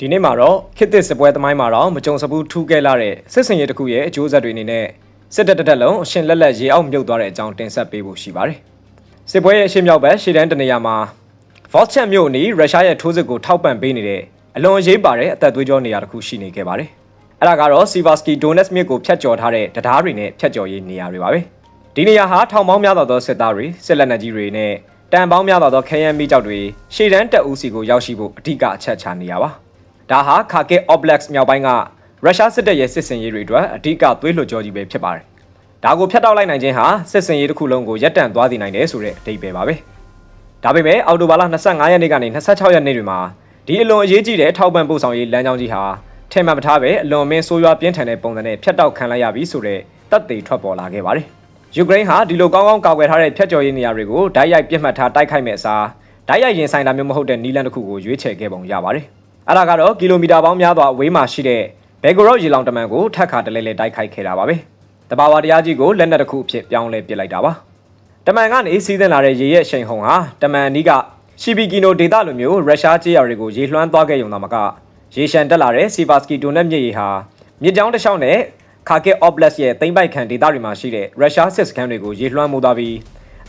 ဒီနေ့မှာတော့ခေတ်သစ်စပွဲသမိုင်းမှာတော့မကြုံစဘူးထူးကဲလာတဲ့စစ်စင်ရေးတစ်ခုရဲ့အကျိုးဆက်တွေအနေနဲ့စစ်တပ်တစ်တက်လုံးအရှင်လက်လက်ရေအောက်မြုပ်သွားတဲ့အကြောင်းတင်ဆက်ပေးဖို့ရှိပါတယ်။စစ်ပွဲရဲ့အရှေ့မြောက်ဘက်ရှေ့တန်းတနေရာမှာ Volchan မြို့အနီးရုရှားရဲ့ထိုးစစ်ကိုထောက်ပံ့ပေးနေတဲ့အလွန်အရေးပါတဲ့အသက်သွေးကြောနေရာတစ်ခုရှိနေခဲ့ပါတယ်။အဲ့ဒါကတော့ Siversky Donetsk မြစ်ကိုဖျက်ကျော်ထားတဲ့တရားတွေနဲ့ဖျက်ကျော်ရေးနေရာတွေပါပဲ။ဒီနေရာဟာထောင်ပေါင်းများစွာသောစစ်သားတွေစစ်လက်နက်ကြီးတွေနဲ့တန်ပေါင်းများစွာသောခရမ်းမီးကြောက်တွေရှေ့တန်းတပ်ဦးစီကိုရောက်ရှိဖို့အဓိကအချက်ချနေရပါ။ ဒါဟာခါကစ် Oblast မြောက်ပိုင်းကရုရှားစစ်တပ်ရဲ့စစ်စင်ရေးတွေအတွက်အဓိကသွေးလွှတ်ကြောကြီးပဲဖြစ်ပါတယ်။ဒါကိုဖျက်တောက်လိုက်နိုင်ခြင်းဟာစစ်စင်ရေးတစ်ခုလုံးကိုရပ်တန့်သွားစေနိုင်တယ်ဆိုတဲ့အဓိပ္ပာယ်ပါပဲ။ဒါပေမဲ့အော်တိုဘာလ25ရက်နေ့ကနေ26ရက်နေ့တွေမှာဒီအလွန်အရေးကြီးတဲ့ထောက်ပံ့ပို့ဆောင်ရေးလမ်းကြောင်းကြီးဟာထင်မှတ်မထားပဲအလွန်မင်းဆိုးရွားပြင်းထန်တဲ့ပုံစံနဲ့ဖျက်တောက်ခံလိုက်ရပြီဆိုတဲ့တပ်တွေထွက်ပေါ်လာခဲ့ပါတယ်။ယူကရိန်းဟာဒီလိုကောင်းကောင်းကာကွယ်ထားတဲ့ဖျက်ကျော်ရေးနေရာတွေကိုဓာတ်ရိုက်ပြစ်မှတ်ထားတိုက်ခိုက်မဲ့အစားဓာတ်ရိုက်ရင်ဆိုင်တာမျိုးမဟုတ်တဲ့နီလန်တစ်ခုကိုရွေးချယ်ခဲ့ပုံရပါတယ်။ အဲ့ဒါကတော့ကီလိုမီတာပေါင်းများစွာအဝေးမှာရှိတဲ့ဘယ်ဂရော့ရေလောင်တမန်ကိုထပ်ခါတလဲလဲတိုက်ခိုက်ခဲ့တာပါပဲ။တဘာဝတရားကြီးကိုလက်နက်တစ်ခုအဖြစ်ပြောင်းလဲပစ်လိုက်တာပါ။တမန်ကနေစီးသင်လာတဲ့ရေရဲ့ရှိန်ဟုန်ဟာတမန်အနီးကရှီဘီကီနိုဒေသလိုမျိုးရုရှားကြေးရွာတွေကိုရေလွှမ်းသွားခဲ့ရုံသာမကရေရှန်တက်လာတဲ့စီဗာစကီဒိုနက်မြစ်ရေဟာမြစ်ကြောင်းတစ်လျှောက်နဲ့ခါကက်အော့ဘလက်ရဲ့သိမ့်ပိုက်ခံဒေသတွေမှာရှိတဲ့ရုရှားစစ်စခန်းတွေကိုရေလွှမ်းမိုးသွားပြီး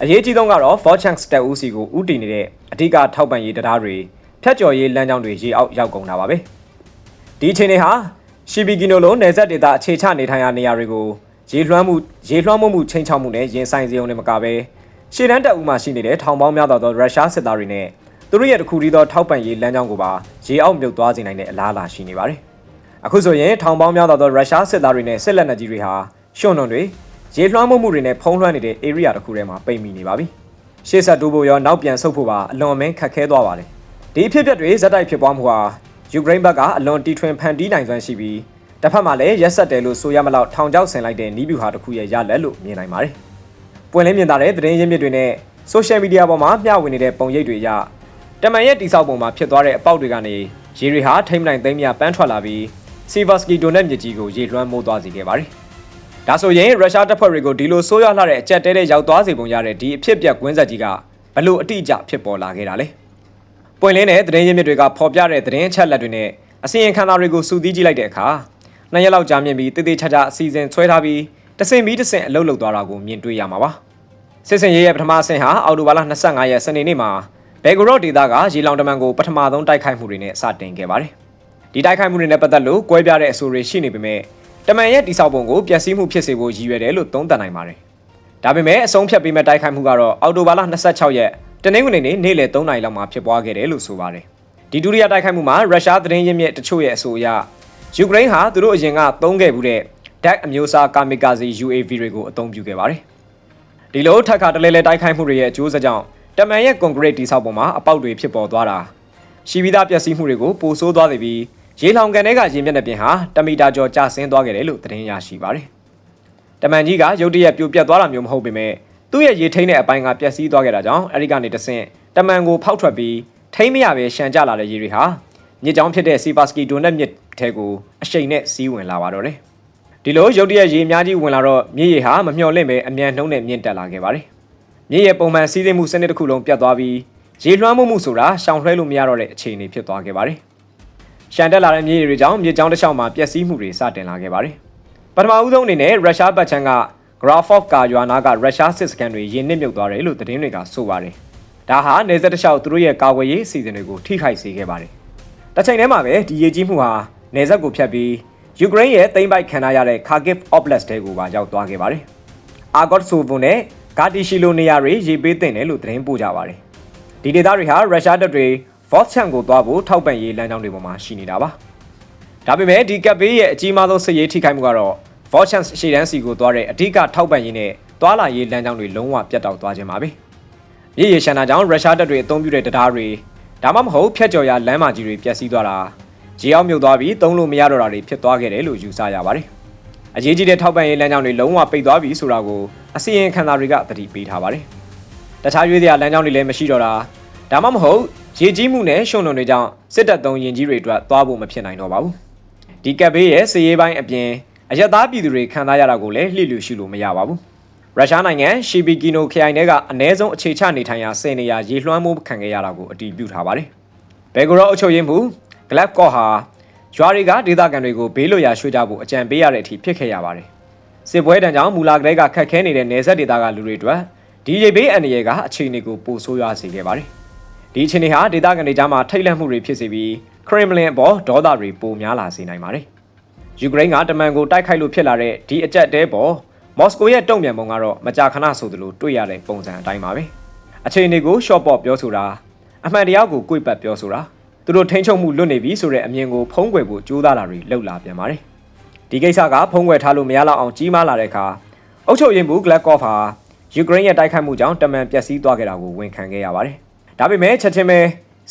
အရေးကြီးဆုံးကတော့ Volchanks တပ်ဦးစီကိုဥတီနေတဲ့အဓိကထောက်ပံ့ရေးတရားတွေ ဖျက်ကျော်ရေးလမ်းကြောင်းတွေရေအောက်ရောက်ကုန်တာပါပဲဒီအချိန်တွေဟာရှီဘီကီနိုလိုနယ်စပ်ဒေသအခြေချနေထိုင်ရာနေရာတွေကိုရေလွှမ်းမှုရေလွှမ်းမိုးမှုချိန်ချောက်မှုနဲ့ရင်ဆိုင်စရုံနဲ့မကဘဲရှေ့တန်းတပ်ဦးမှရှိနေတဲ့ထောင်ပေါင်းများစွာသောရုရှားစစ်သားတွေနဲ့သူတို့ရဲ့တခုတည်းသောထောက်ပံ့ရေးလမ်းကြောင်းကိုပါရေအောက်မြုပ်သွားစေနိုင်တဲ့အလားအလာရှိနေပါတယ်။အခုဆိုရင်ထောင်ပေါင်းများစွာသောရုရှားစစ်သားတွေနဲ့စစ်လက်နက်ကြီးတွေဟာရှွန့်နှွန်တွေရေလွှမ်းမိုးမှုတွေနဲ့ဖုံးလွှမ်းနေတဲ့ area တစ်ခုထဲမှာပိတ်မိနေပါပြီ။ရှေ့ဆက်တိုးဖို့ရောနောက်ပြန်ဆုတ်ဖို့ပါအလွန်အမင်းခက်ခဲသွားပါတယ်။ ဒီအဖြစ်အပျက်တွေဇက်တိုက်ဖြစ်ပွားမှုဟာယူကရိန်းဘက်ကအလွန်တီထွင်ဖန်တီးနိုင်စွမ်းရှိပြီးတစ်ဖက်မှာလည်းရက်ဆက်တယ်လို့ဆိုရမလောက်ထောင်ချောက်ဆင်လိုက်တဲ့နီးဗျူဟာတစ်ခုရဲ့ရလက်လို့မြင်နိုင်ပါတယ်။ပွင့်လင်းမြင်သာတဲ့သတင်းရင်းမြစ်တွေနဲ့ social media ပေါ်မှာမျှဝေနေတဲ့ပုံရိပ်တွေအရတမန်ရဲ့တိဆောက်ပုံမှာဖြစ်သွားတဲ့အပေါက်တွေကနေရေတွေဟာထိမ့်နိုင်သိမ်းမြပန်းထွက်လာပြီးစီဗာစကီဒိုနက်မြစ်ကြီးကိုရေလွှမ်းမိုးသွားစေခဲ့ပါတယ်။ဒါဆိုရင်ရုရှားတပ်ဖွဲ့တွေကိုဒီလိုဆိုးရွားလှတဲ့အကြက်တဲတဲ့ရောက်သွားစေပုံရတဲ့ဒီအဖြစ်အပျက်ကွင်းဆက်ကြီးကဘလို့အတိအကျဖြစ်ပေါ်လာခဲ့တာလဲ။ ပွင့်လင်းတဲ့သတင်းရင်းမြစ်တွေကဖော်ပြတဲ့သတင်းအချက်လက်တွေနဲ့အစီရင်ခံစာတွေကိုစူးစီးကြည့်လိုက်တဲ့အခါနှစ်ရက်လောက်ကြာမြင့်ပြီးတည်တည်ချာချာအစီအစဉ်ဆွဲထားပြီးတဆင်ပြီးတဆင်အလုပ်လုပ်သွားတာကိုမြင်တွေ့ရမှာပါ။စစ်စင်ရေးရဲ့ပထမဆင်ဟာအော်တိုဘာလ25ရက်စနေနေ့မှာဘယ်ဂရော့ဒေသကရေလောင်တမန်ကိုပထမဆုံးတိုက်ခိုက်မှုတွေနဲ့စတင်ခဲ့ပါတယ်။ဒီတိုက်ခိုက်မှုတွေနဲ့ပတ်သက်လို့ကွဲပြားတဲ့အဆိုတွေရှိနေပေမဲ့တမန်ရဲ့တိဆောက်ပုံကိုပျက်စီးမှုဖြစ်စေဖို့ရည်ရွယ်တယ်လို့သုံးသပ်နိုင်ပါတယ်။ဒါပေမဲ့အဆုံးဖြတ်ပေးမဲ့တိုက်ခိုက်မှုကတော့အော်တိုဘာလ26ရက် တနင်္ဂနွေနေ့နေ့လယ်3နာရီလောက်မှာဖြစ်ပွားခဲ့တယ်လို့ဆိုပါတယ်။ဒီဒုတိယတိုက်ခိုက်မှုမှာရုရှားသတင်းရင်းမြစ်တချို့ရဲ့အဆိုအရယူကရိန်းဟာသူတို့အရင်ကသုံးခဲ့မှုတဲ့ DAC အမျိုးအစား Kamikaze UAV တွေကိုအသုံးပြုခဲ့ပါတယ်။ဒီလိုထပ်ခါတလဲလဲတိုက်ခိုက်မှုတွေရဲ့အကျိုးဆက်ကြောင့်တမန်ရဲ့ကွန်ကရစ်တိဆောက်ပုံမှာအပေါက်တွေဖြစ်ပေါ်သွားတာရှိပြီးသားပျက်စီးမှုတွေကိုပိုဆိုးသွားစေပြီးရေလောင်ကန်တွေကရေမျက်နှာပြင်ဟာတမီတာကျော်ကျဆင်းသွားခဲ့တယ်လို့သတင်းရရှိပါတယ်။တမန်ကြီးကရုတ်တရက်ပြိုပြက်သွားတာမျိုးမဟုတ်ပေမဲ့ သူ့ရဲ့ရေထိန်းတဲ့အပိုင်းကပျက်စီးသွားခဲ့တာကြောင့်အဲဒီကနေတဆင့်တမန်ကိုဖောက်ထွက်ပြီးထိမ့်မရပဲရှန်ကျလာတဲ့ရေတွေဟာမြစ်ကြောင်းဖြစ်တဲ့စီပါစကီဒိုနက်မြစ်ထဲကိုအရှိန်နဲ့စီးဝင်လာပါတော့တယ်။ဒီလိုရုတ်တရက်ရေအများကြီးဝင်လာတော့မြစ်ရေဟာမမျှော်လင့်ပဲအမြန်နှုံးနဲ့မြင့်တက်လာခဲ့ပါတယ်။မြစ်ရေပုံမှန်စီးဆင်းမှုစနစ်တစ်ခုလုံးပြတ်သွားပြီးရေလွှမ်းမှုမှုဆိုတာရှောင်လွှဲလို့မရတော့တဲ့အခြေအနေဖြစ်သွားခဲ့ပါတယ်။ရှန်တက်လာတဲ့မြစ်ရေတွေကြောင့်မြစ်ကြောင်းတစ်လျှောက်မှာပျက်စီးမှုတွေစတင်လာခဲ့ပါတယ်။ပထမဦးဆုံးအနေနဲ့ရုရှားဘက်ချန်က Grafovka ရွာနာကရုရှားစစ်စခန်းတွေရင်းနှစ်မြုပ်သွားတယ်လို့သတင်းတွေကဆိုပါတယ်။ဒါဟာနေဆက်တစ်လျှောက်သူတို့ရဲ့ကာကွယ်ရေးအစီအစဉ်တွေကိုထိခိုက်စေခဲ့ပါတယ်။တစ်ချိန်တည်းမှာပဲဒီရေကြီးမှုဟာနေဆက်ကိုဖျက်ပြီးယူကရိန်းရဲ့သိမ်းပိုက်ခံရတဲ့ Kharkiv Oblast တဲကိုပါရောက်သွားခဲ့ပါတယ်။ Argot Sovo နဲ့ဂါတီရှီလိုနေရာတွေရေပေးတင်တယ်လို့သတင်းပို့ကြပါတယ်။ဒီဒေသတွေဟာရုရှားတပ်တွေ Volchan ကိုသွားဖို့ထောက်ပံ့ရေးလမ်းကြောင်းတွေပေါ်မှာရှိနေတာပါ။ဒါပေမဲ့ဒီကပ်ဘေးရဲ့အကြီးမားဆုံးစစ်ရေးထိခိုက်မှုကတော့ Volchan ရှေ့တန်းစီကိုသွားတဲ့အဓိကထောက်ပံ့ရေးနဲ့သွာလာရေးလမ်းကြောင်းတွေလုံးဝပြတ်တောက်သွားခြင်းပါပဲ။မြေရေရှမ်းနာကြောင့်ရုရှားတပ်တွေအုံပြုတဲ့တရားတွေဒါမှမဟုတ်ဖျက်ကျော်ရလမ်းမကြီးတွေပျက်စီးသွားတာဂျီအောင်မြုပ်သွားပြီးသုံးလို့မရတော့တာတွေဖြစ်သွားခဲ့တယ်လို့ယူဆရပါတယ်။အရေးကြီးတဲ့ထောက်ပံ့ရေးလမ်းကြောင်းတွေလုံးဝပိတ်သွားပြီဆိုတာကိုအစီရင်ခံစာတွေကသတိပေးထားပါတယ်။တခြားရွေးစရာလမ်းကြောင်းတွေလည်းမရှိတော့တာဒါမှမဟုတ်ရေကြီးမှုနဲ့ရှုံနှုံတွေကြောင့်စစ်တပ်သုံးရင်ကြီးတွေအတွက်သွားဖို့မဖြစ်နိုင်တော့ပါဘူး။ဒီကပ်ဘေးရဲ့စီရေးပိုင်းအပြင် အယက်သားပြည်သူတွေခံစားရတာကိုလည်းလှည့်လျူရှိလို့မရပါဘူး။ရုရှားနိုင်ငံရှီဘီကီနိုခရိုင်ထဲကအနည်းဆုံးအခြေချနေထိုင်ရာစင်နေရာရေလွှမ်းမိုးခံခဲ့ရတာကိုအတည်ပြုထားပါတယ်။ဘယ်ဂရောအုပ်ချုပ်ရေးမှုဂလက်ကော့ဟာရွာတွေကဒေသခံတွေကိုဘေးလွတ်ရာရွှေ့ကြဖို့အကြံပေးရတဲ့အထိဖြစ်ခဲ့ရပါတယ်စစ်ပွဲတံကြောင့်မူလာကလေးကခက်ခဲနေတဲ့နေဆက်ဒေသကလူတွေအတွက်ဒီရေဘေးအန္တရာယ်ကအခြေအနေကိုပိုဆိုးရွားစေခဲ့ပါတယ်ဒီအခြေအနေဟာဒေသခံတွေကြားမှာထိတ်လန့်မှုတွေဖြစ်စေပြီးခရမ်လင်အပေါ်ဒေါသတွေပိုများလာစေနိုင်ပါတယ် ယူကရိန်းကတမန်ကိုတိုက်ခိုက်လို့ဖြစ်လာတဲ့ဒီအကြက်တဲပေါ်မော်စကိုရဲ့တုံ့ပြန်ပုံကတော့မကြာခဏဆိုသလိုတွေ့ရတဲ့ပုံစံအတိုင်းပါပဲအခြေအနေကိုရှော့ပေါ့ပြောဆိုတာအမှန်တရားကိုကြွေပတ်ပြောဆိုတာသူတို့ထိန်းချုပ်မှုလွတ်နေပြီဆိုတဲ့အမြင်ကိုဖုံးကွယ်ဖို့ကြိုးစားတာတွေလှုပ်လာပြန်ပါတယ်ဒီကိစ္စကဖုံးကွယ်ထားလို့မရတော့အောင်ကြီးမားလာတဲ့အခါအုပ်ချုပ်ရေးမှူးဂလက်ကော့ဖ်ဟာယူကရိန်းရဲ့တိုက်ခိုက်မှုကြောင့်တမန်ပျက်စီးသွားခဲ့တာကိုဝန်ခံခဲ့ရပါတယ်ဒါပေမဲ့ချက်ချင်းပဲ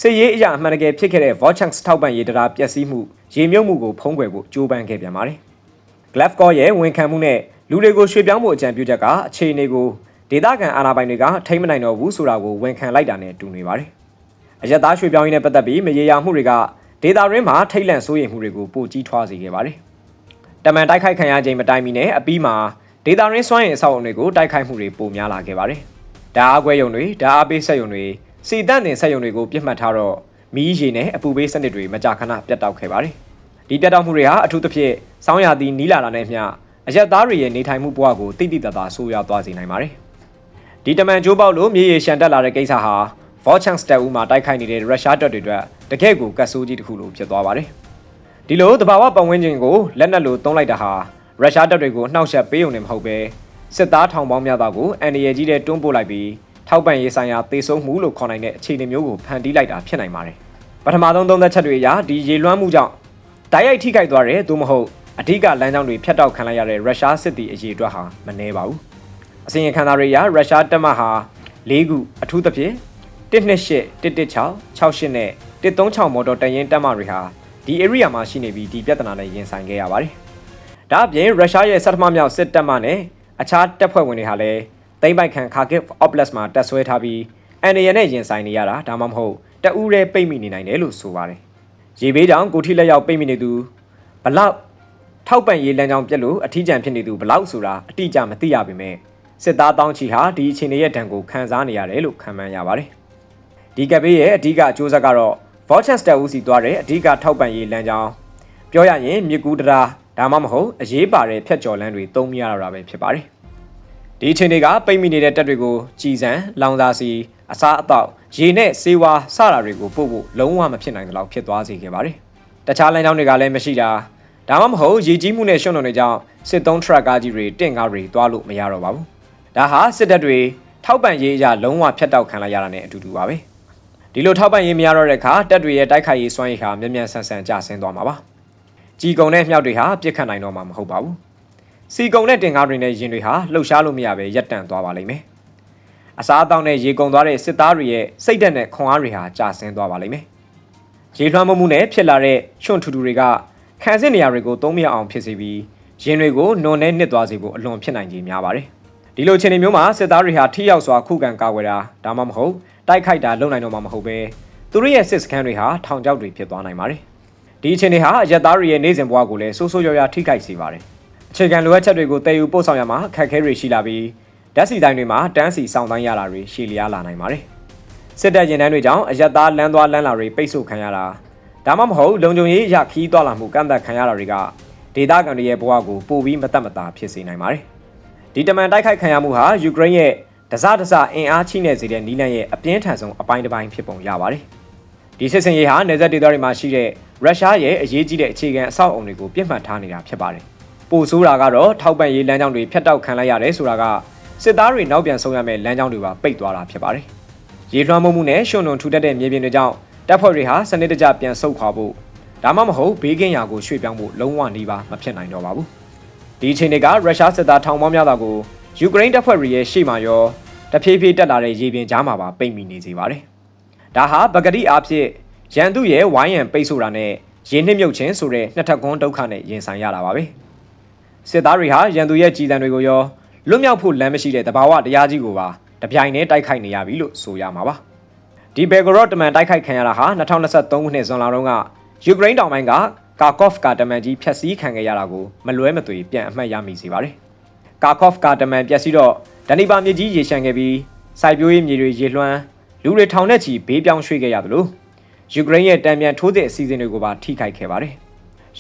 စစ်ရေးအရာအမှန်တကယ်ဖြစ်ခဲ့တဲ့ Volchanks ထောက်ပံ့ရေးတရားပျက်စီးမှုရေမြုပ်မှုကိုဖုံးကွယ်ဖို့ကြိုးပမ်းခဲ့ပြန်ပါတယ်။ Glavkor ရဲ့ဝန်ခံမှုနဲ့လူတွေကိုရွှေ့ပြောင်းဖို့အကြံပြုချက်ကအခြေအနေကိုဒေသခံအာဏာပိုင်တွေကထိမ့်မနိုင်တော့ဘူးဆိုတာကိုဝန်ခံလိုက်တာနဲ့တူနေပါတယ်။အရက်သားရွှေ့ပြောင်းရေးနဲ့ပတ်သက်ပြီးမရေရာမှုတွေကဒေတာရင်းမှာထိတ်လန့်စိုးရိမ်မှုတွေကိုပိုကြီးထွားစေခဲ့ပါတယ်။တမန်တိုက်ခိုက်ခံရခြင်းမတိုင်မီနဲ့အပြီးမှာဒေတာရင်းစွမ်းရည်အဆောက်အုံတွေကိုတိုက်ခိုက်မှုတွေပိုများလာခဲ့ပါတယ်။ဓာတ်အားကွဲရုံတွေဓာတ်အားပေးဆက်ရုံတွေ စီတန့်တင်ဆက်ရုံတွေကိုပြစ်မှတ်ထားတော့မီးရေနဲ့အပူပေးစနစ်တွေမကြာခဏပြတ်တောက်ခဲ့ပါတယ်။ဒီပြတ်တောက်မှုတွေဟာအထူးသဖြင့်စောင်းရသည်နီးလာတာနဲ့မျှအရက်သားတွေရဲ့နေထိုင်မှုဘဝကိုတိတိတသားဆိုးရွားသွားစေနိုင်ပါတယ်။ဒီတမန်ကျိုးပေါက်လို့မြေရေရှန်တက်လာတဲ့ကိစ္စဟာ Volchanks တပ်ဦးမှာတိုက်ခိုက်နေတဲ့ရုရှားတပ်တွေအတွက်တကယ့်ကိုကတ်ဆိုးကြီးတစ်ခုလိုဖြစ်သွားပါတယ်။ဒီလိုတဘာဝပတ်ဝန်းကျင်ကိုလက်နက်လိုသုံးလိုက်တာဟာရုရှားတပ်တွေကိုနှောက်ယှက်ပေးုံနဲ့မဟုတ်ပဲစစ်သားထောင်ပေါင်းများစွာကိုအန်ဒီရဲ့ကြီးတဲ့တွန်းပို့လိုက်ပြီး ထောက်ပံ့ရေးဆိုင်ရာသေဆုံးမှုလို့ခေါ်နိုင်တဲ့အခြေအနေမျိုးကိုဖန်တီးလိုက်တာဖြစ်နိုင်ပါတယ်။ပထမဆုံးသုံးသက်ချက်တွေအရဒီရေလွှမ်းမှုကြောင့်တိုက်ရိုက်ထိခိုက်သွားတယ်သို့မဟုတ်အဓိကလမ်းကြောင်းတွေဖြတ်တောက်ခံလိုက်ရတဲ့ရုရှားစစ်သည်အရေးအတွက်ဟာမနှဲပါဘူး။အစီရင်ခံစာတွေအရရုရှားတပ်မဟာ၄ခုအထူးသဖြင့်128 116 68နဲ့136မော်တော်တရင်တပ်မတွေဟာဒီ area မှာရှိနေပြီးဒီပြဿနာနဲ့ရင်ဆိုင်ခဲ့ရပါတယ်။ဒါအပြင်ရုရှားရဲ့စက်တမမြောက်စစ်တပ်မနဲ့အခြားတပ်ဖွဲ့ဝင်တွေဟာလည်း သိမ့်ပိုက်ခံခါကစ်အော့ပလက်စ်မှာတက်ဆွဲထားပြီးအန်ဒီယန်နဲ့ရင်ဆိုင်နေရတာဒါမှမဟုတ်တအူးရဲပိတ်မိနေနိုင်တယ်လို့ဆိုပါတယ်။ရေဘေးကြောင့်ကိုထိလက်ရောက်ပိတ်မိနေသူဘလောက်ထောက်ပံ့ရေးလမ်းကြောင်းပြက်လို့အထီးကျန်ဖြစ်နေသူဘလောက်ဆိုတာအတိအကျမသိရပါပဲ။စစ်သားတောင်းချီဟာဒီအခြေအနေရဲ့ဒဏ်ကိုခံစားနေရတယ်လို့ခံမှန်းရပါတယ်။ဒီကပ်ဘေးရဲ့အဓိကအကျိုးဆက်ကတော့ Volchans တက်ဦးစီသွားတဲ့အဓိကထောက်ပံ့ရေးလမ်းကြောင်းပြောရရင်မြစ်ကူးတရာဒါမှမဟုတ်အရေးပါတဲ့ဖြတ်ကျော်လမ်းတွေသုံးမရတော့တာပဲဖြစ်ပါတယ်။ ဒီအချိန်တွေကပိတ်မိနေတဲ့တက်တွေကိုကြည်စံလောင်စာစီအစားအသောက်ရေနဲ့ဆေးဝါးစတာတွေကိုပို့ဖို့လုံးဝမဖြစ်နိုင်သလောက်ဖြစ်သွားစေခဲ့ပါတယ်။တခြားလမ်းကြောင်းတွေကလည်းမရှိတာဒါမှမဟုတ်ရေကြီးမှုနဲ့ရှုံ့တော်တွေကြောင့်စစ်သုံးထရက်ကားကြီးတွေတင့်ကားတွေသွားလို့မရတော့ပါဘူး။ဒါဟာစစ်တပ်တွေထောက်ပံ့ရေးအရာလုံးဝဖျက်တောက်ခံလိုက်ရတာနဲ့အတူတူပါပဲ။ဒီလိုထောက်ပံ့ရေးမရတော့တဲ့အခါတပ်တွေရဲ့တိုက်ခိုက်ရေးစွမ်းရည်ဟာမြန်မြန်ဆန်ဆန်ကျဆင်းသွားမှာပါ။ကြီးကုံတဲ့မြောက်တွေဟာပြစ်ခတ်နိုင်တော့မှာမဟုတ်ပါဘူး။ စီကုံတဲ့တင်ကားတွေနဲ့ရင်တွေဟာလှုပ်ရှားလို့မရပဲရပ်တန့်သွားပါလိမ့်မယ်။အစားအသောက်နဲ့ရေကုန်သွားတဲ့စစ်သားတွေရဲ့စိတ်ဓာတ်နဲ့ခွန်အားတွေဟာကျဆင်းသွားပါလိမ့်မယ်။ရေလွှမ်းမိုးမှုနဲ့ဖြစ်လာတဲ့ချွန့်ထူထူတွေကခံစစ်နေရာတွေကိုသုံးမရအောင်ဖြစ်စေပြီးရင်တွေကိုနွန်နဲ့နစ်သွားစေဖို့အလွန်ဖြစ်နိုင်ခြင်းများပါတယ်။ဒီလိုအခြေအနေမျိုးမှာစစ်သားတွေဟာထိရောက်စွာခုခံကာကွယ်တာဒါမှမဟုတ်တိုက်ခိုက်တာလုပ်နိုင်တော့မှာမဟုတ်ပဲသူတို့ရဲ့စစ်စခန်းတွေဟာထောင်ချောက်တွေဖြစ်သွားနိုင်ပါတယ်။ဒီအခြေအနေဟာအရက်သားတွေရဲ့နေစဉ်ဘဝကိုလည်းဆိုးဆိုးရွားရွားထိခိုက်စေပါတယ်။ အခြေခံလိုအပ်ချက်တွေကိုတည်ယူပို့ဆောင်ရမှာအခက်အခဲတွေရှိလာပြီးဓာတ်စီတိုင်းတွေမှာတန်းစီစောင့်တိုင်းရတာတွေရှည်လျားလာနိုင်ပါတယ်။စစ်တပ်ရင်တန်းတွေကြောင့်အရက်သားလမ်းသွားလမ်းလာတွေပိတ်ဆို့ခံရတာဒါမှမဟုတ်လုံခြုံရေးရခီးသွားလာမှုကန့်သတ်ခံရတာတွေကဒေသခံတွေရဲ့ဘဝကိုပိုပြီးမသက်မသာဖြစ်စေနိုင်ပါတယ်။ဒီတမန်တိုက်ခိုက်ခံရမှုဟာယူကရိန်းရဲ့တစတစအင်အားချိနေစေတဲ့နီးလန့်ရဲ့အပြင်းထန်ဆုံးအပိုင်းတစ်ပိုင်းဖြစ်ပုံရပါတယ်။ဒီစစ်စင်ရေးဟာနေဆက်ဒေသတွေမှာရှိတဲ့ရုရှားရဲ့အရေးကြီးတဲ့အခြေခံအဆောက်အုံတွေကိုပြစ်မှတ်ထားနေတာဖြစ်ပါတယ်။ ပိုဆိုးတာကတော့ထောက်ပံ့ရေးလမ်းကြောင်းတွေဖျက်တောက်ခံလိုက်ရတယ်ဆိုတာကစစ်သားတွေနောက်ပြန်ဆုံးရမယ့်လမ်းကြောင်းတွေပါပိတ်သွားတာဖြစ်ပါတယ်။ရေလွှမ်းမိုးမှုနဲ့ရှုံနှုံထူထပ်တဲ့မြေပြင်တွေကြောင့်တပ်ဖွဲ့တွေဟာစနစ်တကျပြန်ဆုတ်ခွာဖို့ဒါမှမဟုတ်ဘေးကင်းရာကိုရွှေ့ပြောင်းဖို့လုံးဝနေပါမဖြစ်နိုင်တော့ပါဘူး။ဒီအချိန်တွေကရုရှားစစ်သားထောင်ပေါင်းများစွာကိုယူကရိန်းတပ်ဖွဲ့တွေရဲ့ရှေ့မှာရောတဖြည်းဖြည်းတက်လာတဲ့ရေပြင်ကြားမှာပါပိတ်မိနေစေပါတယ်။ဒါဟာပဂတိအားဖြင့်ရန်သူရဲ့ဝိုင်းရန်ပိတ်ဆို့တာနဲ့ရင်းနှိမ့်မြုပ်ခြင်းဆိုတဲ့နှစ်ထပ်ကွန်းဒုက္ခနဲ့ရင်ဆိုင်ရတာပါပဲ။ စစ်သားတွေဟာရန်သူရဲ့ကြည်တံတွေကိုရောလွတ်မြောက်ဖို့လမ်းမရှိတဲ့တဘာဝတရားကြီးကိုပါတပြိုင်တည်းတိုက်ခိုက်နေရပြီလို့ဆိုရမှာပါ။ဒီဘယ်ဂရော့တမန်တိုက်ခိုက်ခံရတာဟာ2023ခုနှစ်ဇွန်လတုန်းကယူကရိန်းတောင်ပိုင်းကကာကော့ဖ်ကာတမန်ကြီးဖျက်ဆီးခံခဲ့ရတာကိုမလွဲမသွေပြန်အမှတ်ရမိစေပါတယ်။ကာကော့ဖ်ကာတမန်ပျက်စီးတော့ဒဏိပါမြေကြီးရေရှမ်းခဲ့ပြီးစိုက်ပျိုးရေးမြေတွေရေလွှမ်းလူတွေထောင်နဲ့ချီဘေးပြောင်းရွှေ့ခဲ့ရသလိုယူကရိန်းရဲ့တံပြန်ထိုးစစ်အစီအစဉ်တွေကိုပါထိခိုက်ခဲ့ပါတယ်။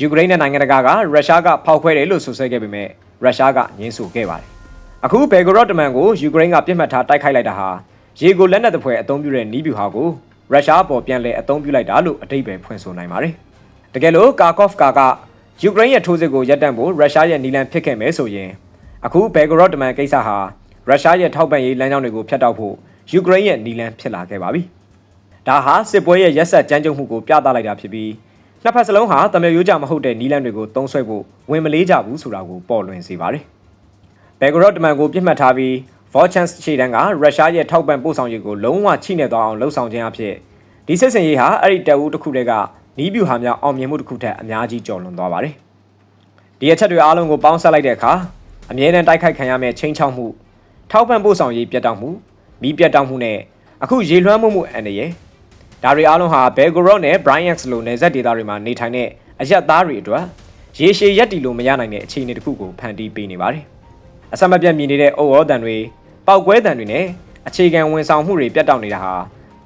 ယူကရိန်းနဲ့နိုင်ငံတကာကရုရှားကဖောက်ခွဲတယ်လို့ဆိုဆွဲခဲ့ပေမဲ့ရုရှားကငြင်းဆိုခဲ့ပါတယ်။အခုဘယ်ဂရော့တမန်ကိုယူကရိန်းကပြစ်မှတ်ထားတိုက်ခိုက်လိုက်တာဟာရေကိုလက်နက်တစ်ဖွဲအသုံးပြုတဲ့နီးဗျူဟာကိုရုရှားပေါ်ပြန်လဲအသုံးပြုလိုက်တာလို့အတိတ်ပဲဖွင့်ဆိုနိုင်ပါတယ်။တကယ်လို့ကာကော့ဖ်ကာကယူကရိန်းရဲ့ထိုးစစ်ကိုရပ်တန့်ဖို့ရုရှားရဲ့နီလန်ဖြစ်ခဲ့မယ်ဆိုရင်အခုဘယ်ဂရော့တမန်ကိစ္စဟာရုရှားရဲ့ထောက်ပံ့ရေးလမ်းကြောင်းတွေကိုဖျက်တောက်ဖို့ယူကရိန်းရဲ့နီလန်ဖြစ်လာခဲ့ပါပြီ။ဒါဟာစစ်ပွဲရဲ့ရက်ဆက်ကြမ်းကြုတ်မှုကိုပြသလိုက်တာဖြစ်ပြီး နှစ်ဖက်စလုံးဟာတမန်ရိုးကြမဟုတ်တဲ့နီလန်တွေကိုတုံးဆွဲဖို့ဝင်မလေးကြဘူးဆိုတာကိုပေါ်လွင်စေပါတယ်။ဘယ်ဂရော့တမန်ကိုပြစ်မှတ်ထားပြီး Forchance ရှေ့တန်းကရုရှားရဲ့ထောက်ပံ့ပို့ဆောင်ရေးကိုလုံးဝချိနေသွားအောင်လှုံ့ဆော်ခြင်းအဖြစ်ဒီစစ်စင်ရေးဟာအဲ့ဒီတပ်ဦးတစ်ခုတည်းကနီးဗျူဟာများအောင်မြင်မှုတစ်ခုထက်အများကြီးကျော်လွန်သွားပါတယ်။ဒီအချက်တွေအားလုံးကိုပေါင်းစပ်လိုက်တဲ့အခါအမြဲတမ်းတိုက်ခိုက်ခံရမယ့်ချင်းချောက်မှုထောက်ပံ့ပို့ဆောင်ရေးပြတ်တောက်မှုမိပြတ်တောက်မှုနဲ့အခုရေလွှမ်းမှုမှုအန္တရာယ် ဒါတွေအားလုံးဟာဘယ်ဂိုရော့နဲ့ Bryant လိုနယ်စပ်ဒေသတွေမှာနေထိုင်တဲ့အရက်သားတွေအတွက်ရေရှည်ရက်တီလို့မရနိုင်တဲ့အခြေအနေတစ်ခုကိုဖန်တီးပေးနေပါတယ်။အဆက်မပြတ်မြင်နေတဲ့အုပ်ဩတန်တွေပောက်ကွဲတန်တွေနဲ့အခြေခံဝန်ဆောင်မှုတွေပြတ်တောက်နေတာဟာ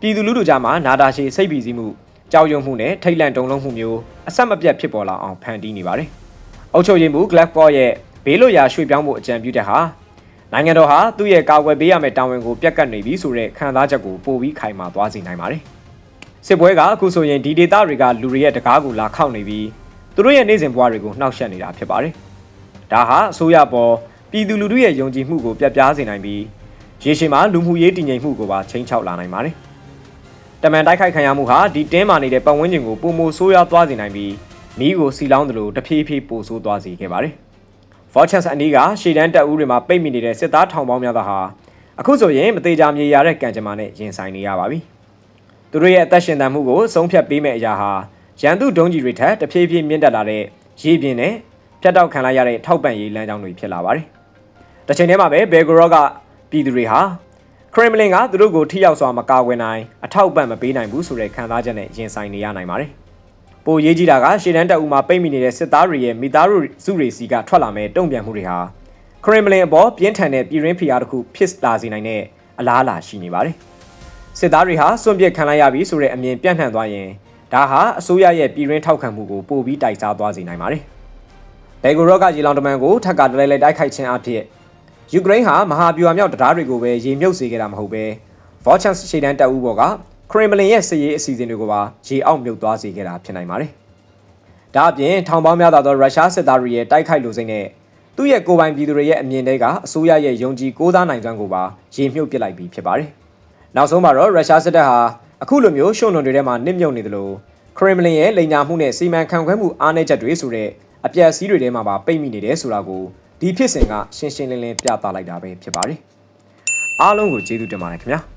ပြည်သူလူထုကြားမှာနာတာရှည်စိတ်ပီစီမှုကြောက်ရွံ့မှုနဲ့ထိတ်လန့်တုန်လှုပ်မှုမျိုးအဆက်မပြတ်ဖြစ်ပေါ်လာအောင်ဖန်တီးနေပါတယ်။အုပ်ချုပ်ရေးမှူး Glasgow ရဲ့ဘေးလွတ်ရာရွှေ့ပြောင်းမှုအကြံပြုတဲ့ဟာနိုင်ငံတော်ဟာသူ့ရဲ့ကာကွယ်ပေးရမယ့်တာဝန်ကိုပြက်ကတ်နေပြီဆိုတဲ့ခံစားချက်ကိုပိုပြီးခိုင်မာသွားစေနိုင်ပါတယ်။ စစ်ပွဲကအခုဆိုရင်ဒီဒေသတွေကလူတွေရဲ့တကားကိုလာခောက်နေပြီးသူတို့ရဲ့နေစဉ်ဘဝတွေကိုနှောက်ယှက်နေတာဖြစ်ပါတယ်။ဒါဟာအစိုးရပေါ်ပြည်သူလူထုရဲ့ယုံကြည်မှုကိုပြတ်ပြားစေနိုင်ပြီးရေရှည်မှာလူမှုရေးတည်ငြိမ်မှုကိုပါချိန်ချောက်လာနိုင်ပါတယ်။တမန်တိုက်ခိုက်ခံရမှုဟာဒီတင်းမာနေတဲ့ပတ်ဝန်းကျင်ကိုပုံမိုဆိုးရွားသွားစေနိုင်ပြီးမိကိုစီလောင်းတယ်လို့တဖြည်းဖြည်းပိုဆိုးသွားစေခဲ့ပါတယ်။ Fortunes အနီးကရှေ့တန်းတပ်ဦးတွေမှာပိတ်မိနေတဲ့စစ်သားထောင်ပေါင်းများစွာဟာအခုဆိုရင်မသေးကြမြေရတဲ့ကံကြမ္မာနဲ့ရင်ဆိုင်နေရပါပြီ။ သူတို့ရဲ့အသက်ရှင်သန်မှုကိုဆုံးဖြတ်ပေးမဲ့အရာဟာရန်သူဒုံးကြီးတွေထက်တဖြည်းဖြည်းမြင့်တက်လာတဲ့ရေပြင်နဲ့ဖြတ်တောက်ခံလိုက်ရတဲ့ထောက်ပံ့ရေးလမ်းကြောင်းတွေဖြစ်လာပါတယ်။တစ်ချိန်တည်းမှာပဲဘယ်ဂရော့ကပြည်သူတွေဟာခရမ်မလင်ကသူတို့ကိုထိရောက်စွာမကာကွယ်နိုင်အထောက်အပံ့မပေးနိုင်ဘူးဆိုတဲ့ခံစားချက်နဲ့ရင်ဆိုင်နေရနိုင်ပါတယ်။ပိုရေးကြီးတာကရှေ့တန်းတပ်ဦးမှာပိတ်မိနေတဲ့စစ်သားတွေရဲ့မိသားစုတွေစီကထွက်လာမဲ့တုံ့ပြန်မှုတွေဟာခရမ်မလင်အပေါ်ပြင်းထန်တဲ့ပြည်ရင်းဖိအားတစ်ခုဖြစ်လာစေနိုင်တဲ့အလားအလာရှိနေပါတယ်။ စစ်သားတွေဟာစွန့်ပစ်ခံလိုက်ရပြီဆိုတဲ့အမြင်ပြန့်နှံ့သွားရင်ဒါဟာအစိုးရရဲ့ပြည်ရင်းထောက်ခံမှုကိုပိုပြီးတိုက်စားသွားစေနိုင်ပါတယ်။ဘယ်ဂိုရော့ကရေလောင်တမန်ကိုထပ်ကတလဲလဲတိုက်ခိုက်ခြင်းအဖြစ်ယူကရိန်းဟာမဟာဗျူဟာမြောက်တရားတွေကိုပဲရေမြုပ်စေခဲ့တာမဟုတ်ပဲ Volchans ရှေ့တန်းတပ်ဦးဘော်ကခရမ်မလင်ရဲ့စစ်ရေးအစီအစဉ်တွေကိုပါရေအောက်မြုပ်သွားစေခဲ့တာဖြစ်နိုင်ပါတယ်။ဒါအပြင်ထောင်ပေါင်းများစွာသောရုရှားစစ်သားတွေရဲ့တိုက်ခိုက်လိုစိတ်နဲ့သူ့ရဲ့ကိုယ်ပိုင်ပြည်သူတွေရဲ့အမြင်တွေကအစိုးရရဲ့ယုံကြည်ကိုးစားနိုင်စွမ်းကိုပါရေမြုပ်ပစ်လိုက်ပြီးဖြစ်ပါတယ်။ နောက်ဆုံးမှာတော့ရုရှားစစ်တပ်ဟာအခုလိုမျိုးရှုံ့လွန်တွေထဲမှာနစ်မြုပ်နေသလိုခရမ်မလင်ရဲ့လိန်ညာမှုနဲ့စီမံခန့်ခွဲမှုအားနည်းချက်တွေဆိုတဲ့အပြက်စီးတွေထဲမှာပါပိတ်မိနေတယ်ဆိုတာကိုဒီဖြစ်စဉ်ကရှင်းရှင်းလင်းလင်းပြသလိုက်တာပဲဖြစ်ပါတယ်။အားလုံးကိုကျေးဇူးတင်ပါတယ်ခင်ဗျာ။